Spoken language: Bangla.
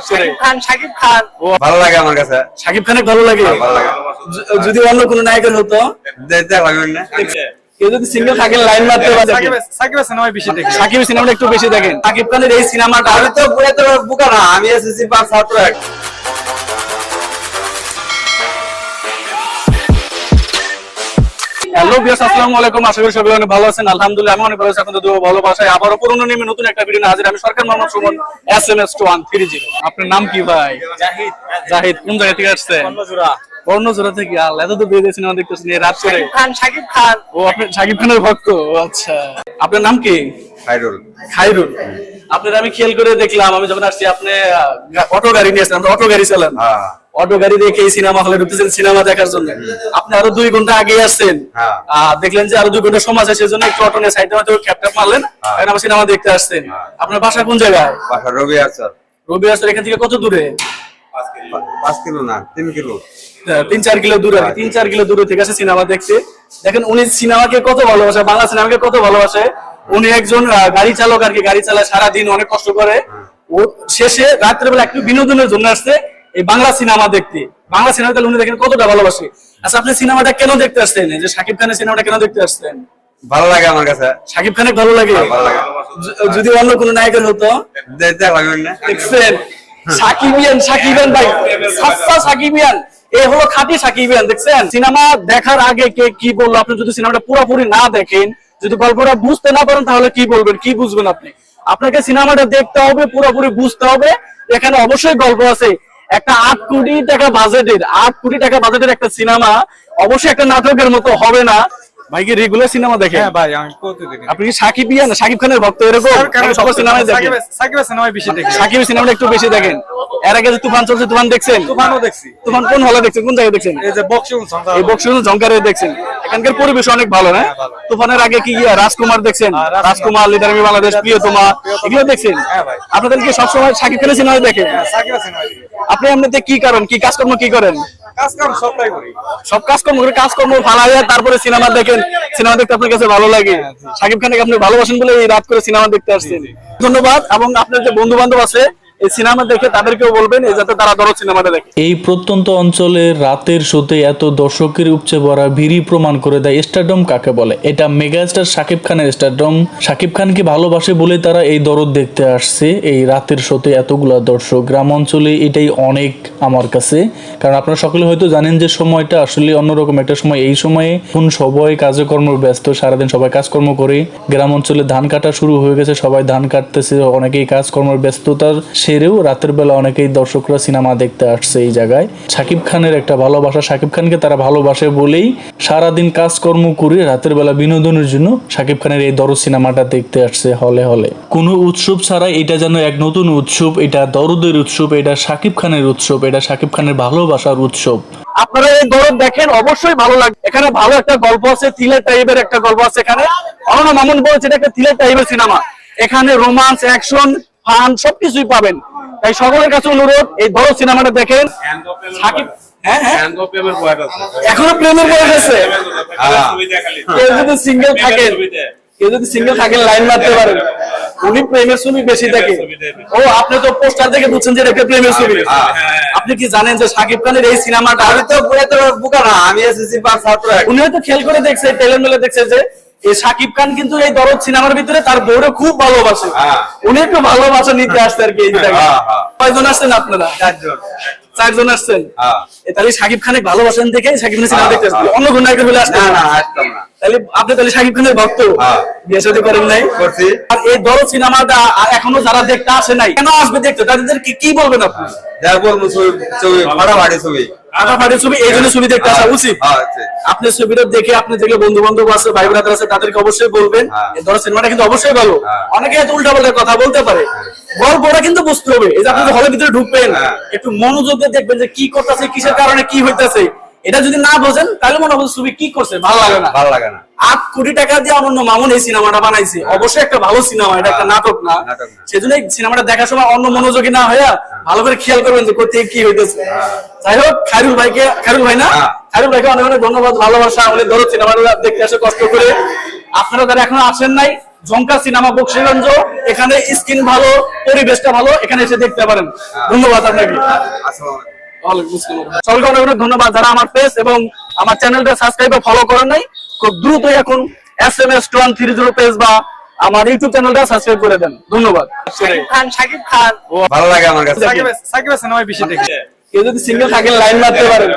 খান শাকিব খান। ভালো লাগে আমার কাছে। শাকিব খানের ভালো লাগে? ভালো লাগে। য- যদি অন্য কোনো নায়কের হতো? কেউ যদি সিঙ্গেল থাকেন লাইন মারতে পারে। সাকিব সিনেমায় বেশি সিনেমাটা একটু বেশি দেখেন। সাকিব খানের এই সিনেমাটা আমি তো তো বুকা না আমি এসএসসি পাস ছাত্র হ্যালো বিয়াস আসসালামু আলাইকুম। আশা করি সবাই অনেক ভালো আছেন। আলহামদুলিল্লাহ আমি অনেক ভালো আছি। আপনাদের দোয়া ভালোবাসায় আবারও পুরনো নিয়মে নতুন একটা ভিডিও হাজির। আমি Sarkar Mohammad Suman S M S two one three zero আপনার নাম কি ভাই? জাহিদ। জাহিদ কোন জায়গা থেকে আসছেন? কর্ণজোড়া থেকে? আল্লাহ এত তো বেরিয়ে সিনেমা দেখতেছেন এই রাত করে। খান শাকিব খান। ও আপনি শাকিব খানের ভক্ত? ও আচ্ছা। আপনার নাম কি? খাইরুল। খাইরুল। আপনার আমি খেয়াল করে দেখলাম আমি যখন আসছি আপনি অটো গাড়ি নিয়ে আসছেন অটো গাড়ি চালান। হ্যাঁ। অটো গাড়ি দেখে এই সিনেমা হলে ঢুকতেছেন সিনেমা দেখার জন্য। আপনি আরও দুই ঘণ্টা আগে আসছেন। হ্যাঁ। দেখলেন যে আরও দুই ঘণ্টা সময় আছে সেজন্য একটু অটো নিয়ে সাইডে হয়তো ক্যাপটা মারলেন। হ্যাঁ। এখন আবার সিনেমা দেখতে আসছেন। হ্যাঁ। আপনার বাসা কোন জায়গায়? বাসা রবি আছে রবি আসর এখান থেকে কত দূরে? পাঁচ কিলো। না তিন কিলো। তিন চার কিলো দূরে তিন চার কিলো দূরে থেকে আসে সিনেমা দেখতে। দেখেন উনি সিনেমাকে কত ভালোবাসে বাংলা সিনেমাকে কত ভালোবাসে। উনি একজন গাড়ি চালক আর কি গাড়ি চালায় সারাদিন অনেক কষ্ট করে। ও শেষে রাত্রেবেলা একটু বিনোদনের জন্য আসছে এই বাংলা সিনেমা দেখতে। বাংলা সিনেমা তাহলে উনি দেখেন কতটা ভালোবাসে। আচ্ছা আপনি সিনেমাটা কেন দেখতে আসছেন? এই যে শাকিব খানের সিনেমাটা কেন দেখতে আসছেন? ভালো লাগে আমার কাছে। শাকিব খানের ভালো লাগে? ভালো লাগে। য- যদি অন্য কোনো নায়কের হতো? দেখছেন? সাকিবিয়ান সাকিবিয়ান ভাই। সাচ্চা সাকিবিয়ান এ হলো খাঁটি সাকিবিয়ান দেখছেন? সিনেমা দেখার আগে কে কি বলল? আপনি যদি সিনেমাটা পুরোপুরি না দেখেন যদি গল্পটা বুঝতে না পারেন তাহলে কি বলবেন? কি বুঝবেন আপনি? আপনাকে সিনেমাটা দেখতে হবে পুরোপুরি বুঝতে হবে। এখানে অবশ্যই গল্প আছে। একটা আট কোটি টাকা বাজেটের আট কোটি টাকা বাজেটের একটা সিনেমা অবশ্যই একটা নাটকের মতো হবে না। ভাই কি রেগুলার সিনেমা দেখেন? হ্যাঁ ভাই আমি প্রতিদিন আপনি কি সাকিব খানের ভক্ত এরকম? সবার সিনেমায় দেখেন সাকিব সিনেমায় বেশি দেখি। সাকিব সিনেমাটা একটু বেশি দেখেন। এর আগে যে তুফান চলছে তুফান দেখছেন? তুফানও দেখছি। তুফান কোন হলে দেখছেন? কোন জায়গায় দেখছেন? এই যে বক্সিং এই বক্সিং জঙ্কারে দেখছেন। এখানকার পরিবেশ অনেক ভালো না? তুফানের আগে কি রাজকুমার দেখছেন? হ্যাঁ, রাজকুমার। রাজকুমার লিডার আমি বাংলাদেশ প্রিয়তমা এগুলো দেখছেন? হ্যাঁ, আপনাদের কি সবসময় সাকিব খানের সিনেমা দেখেন। আপনি এমনিতে কি করেন? কি কাজকর্ম কি করেন? সব কাজকর্ম করে কাজকর্ম ফালাইয়া তারপরে সিনেমা দেখেন। সিনেমা দেখতে আপনার কাছে ভালো লাগে? সাকিব খানকে আপনি ভালোবাসেন বলে এই রাত করে সিনেমা দেখতে আসছেন। ধন্যবাদ। এবং আপনার যে বন্ধু বান্ধব আছে এই সিনেমা দেখে তাদেরকেও বলবেন যাতে তারা সিনেমাটা দেখে। এই প্রত্যন্ত অঞ্চলের রাতের শোতে এত দর্শকের উপচে ভিড়ই প্রমাণ করে দেয় কাকে বলে। এটা মেগাস্টার খানের খানকে ভালোবাসে বলে তারা এই দরদ দেখতে আসছে, এই রাতের শোতে এতগুলা দর্শক। গ্রাম অঞ্চলে এটাই অনেক আমার কাছে। কারণ আপনারা সকলে হয়তো জানেন যে সময়টা আসলে অন্যরকম একটা সময়। এই সময়ে কোন সবাই কাজকর্ম ব্যস্ত, সারাদিন সবাই কাজকর্ম করে। গ্রাম অঞ্চলে ধান কাটা শুরু হয়ে গেছে, সবাই ধান কাটতেছে, অনেকেই কাজকর্মের ব্যস্ততার সেরেও রাতের বেলা অনেকেই দর্শকরা সিনেমা দেখতে আসছে এই জায়গায়। শাকিব খানের একটা ভালোবাসা শাকিব খানকে তারা ভালোবাসে বলেই সারাদিন কাজকর্ম করে রাতের বেলা বিনোদনের জন্য শাকিব খানের এই দরদ সিনেমাটা দেখতে আসছে হলে হলে। কোনো উৎসব ছাড়া এটা যেন এক নতুন উৎসব, এটা দরদের উৎসব, এটা শাকিব খানের উৎসব, এটা শাকিব খানের ভালোবাসার উৎসব। আপনারা এই দরদ দেখেন, অবশ্যই ভালো লাগবে। এখানে ভালো একটা গল্প আছে, থ্রিলার টাইপের একটা গল্প আছে এখানে। অনন্য মামুন বলেছে, এটা একটা থ্রিলার টাইপের সিনেমা। এখানে রোমান্স, অ্যাকশন ফান সবকিছুই পাবেন। তাই সকলের কাছে অনুরোধ এই দরদ সিনেমাটা দেখেন। সাকিব হ্যাঁ হ্যাঁ। এখনও প্রেমের বয়স আছে। কেউ যদি সিঙ্গেল থাকেন কেউ যদি সিঙ্গেল থাকেন লাইন মারতে পারেন। উনি প্রেমের ছবি বেশি দেখে। ও আপনি তো পোস্টার দেখে বুঝছেন যে এটা প্রেমের ছবি। আপনি কি জানেন যে সাকিব খানের এই সিনেমাটা? আমি তো বুকা না। আমি এসএসসি পাস ছাত্র উনি হয়তো খেয়াল করে দেখছে টেলের মেলে দেখছে যে এই সাকিব খান কিন্তু এই দরদ সিনেমার ভিতরে তার বউরে খুব ভালোবাসে হ্যাঁ। উনি একটু ভালোবাসা নিতে আসতে আর কি হ্যাঁ, হ্যাঁ। কয়জন আসছেন আপনারা চারজন চারজন আসছেন। তাহলে সাকিব খানের ভালোবাসেন দেখে সাকিব খানের সিনেমা দেখতে আসছেন। অন্য কোন একটা বলে আসতেন না না না আসতাম না তাহলে আপনি তাহলে সাকিব খানের ভক্ত। হ্যাঁ। বিয়ে শাদী করেন নাই। করছি। আর এই দরদ সিনেমাটা এখনও যারা দেখতে আসে নাই কেন আসবে দেখতে? তাদের কি কি বলবেন আপনি? যা বলব ছবি ছবি ফাটাফাটি ছবি। ফাটাফাটি ছবি এই জন্য ছবি দেখতে আসা উচিত। হ্যাঁ, আপনি ছবিটা দেখে আপনি যেগুলো বন্ধু বান্ধব আছে ভাই বোনাদের আছে তাদেরকে অবশ্যই বলবেন। হ্যাঁ। এই ধরো সিনেমাটা কিন্তু অবশ্যই ভালো। হ্যাঁ। অনেকে হয়তো উল্টা পাল্টা কথা বলতে পারে। গল্পটা কিন্তু বুঝতে হবে। এই যে আপনি হলের ভিতরে ঢুকবেন হ্যাঁ। একটু মনোযোগ দিয়ে দেখবেন যে কি করতেছে কিসের কারণে কি হইতাছে। এটা যদি না বোঝেন তাহলে মনে হবে ছবি কি করছে? ভালো লাগে না। ভালো লাগে না। আট কোটি টাকা দিয়ে অনন্য মামুন এই সিনেমাটা বানাইছে। অবশ্যই একটা ভালো সিনেমা এটা একটা নাটক না। হ্যাঁ। নাটক না। সেজন্য এই সিনেমাটা দেখার সময় অন্য মনোযোগী না হইয়া ভালো করে খেয়াল করবেন যে কোথায় কি হইতেছে। যাই হোক খায়রুল ভাইকে খায়রুল ভাই না? হ্যাঁ। খায়রুল ভাইকে অনেক অনেক ধন্যবাদ ভালোবাসা। আমাদের ধরো সিনেমাটা দেখতে আসে কষ্ট করে। আপনারা যারা এখনও আসেন নাই ঝঙ্কা সিনেমা বক্সিগঞ্জ এখানে স্ক্রিন ভালো পরিবেশটা ভালো এখানে এসে দেখতে পারেন। ধন্যবাদ আপনাকে। সকলকে অনেক অনেক ধন্যবাদ যারা আমার পেজ এবং আমার চ্যানেলটা সাবস্ক্রাইব বা ফলো করেন নাই খুব দ্রুত এখন S M S two one three zero page বা আমার ইউটিউব চ্যানেলটা সাবস্ক্রাইব করে দেন। ধন্যবাদ। খান শাকিব খান। ভালো লাগে আমার কাছে। সাকিব সাকিব সিনেমায় বেশি দেখি। কেউ যদি সিঙ্গেল থাকেন লাইন মারতে পারেন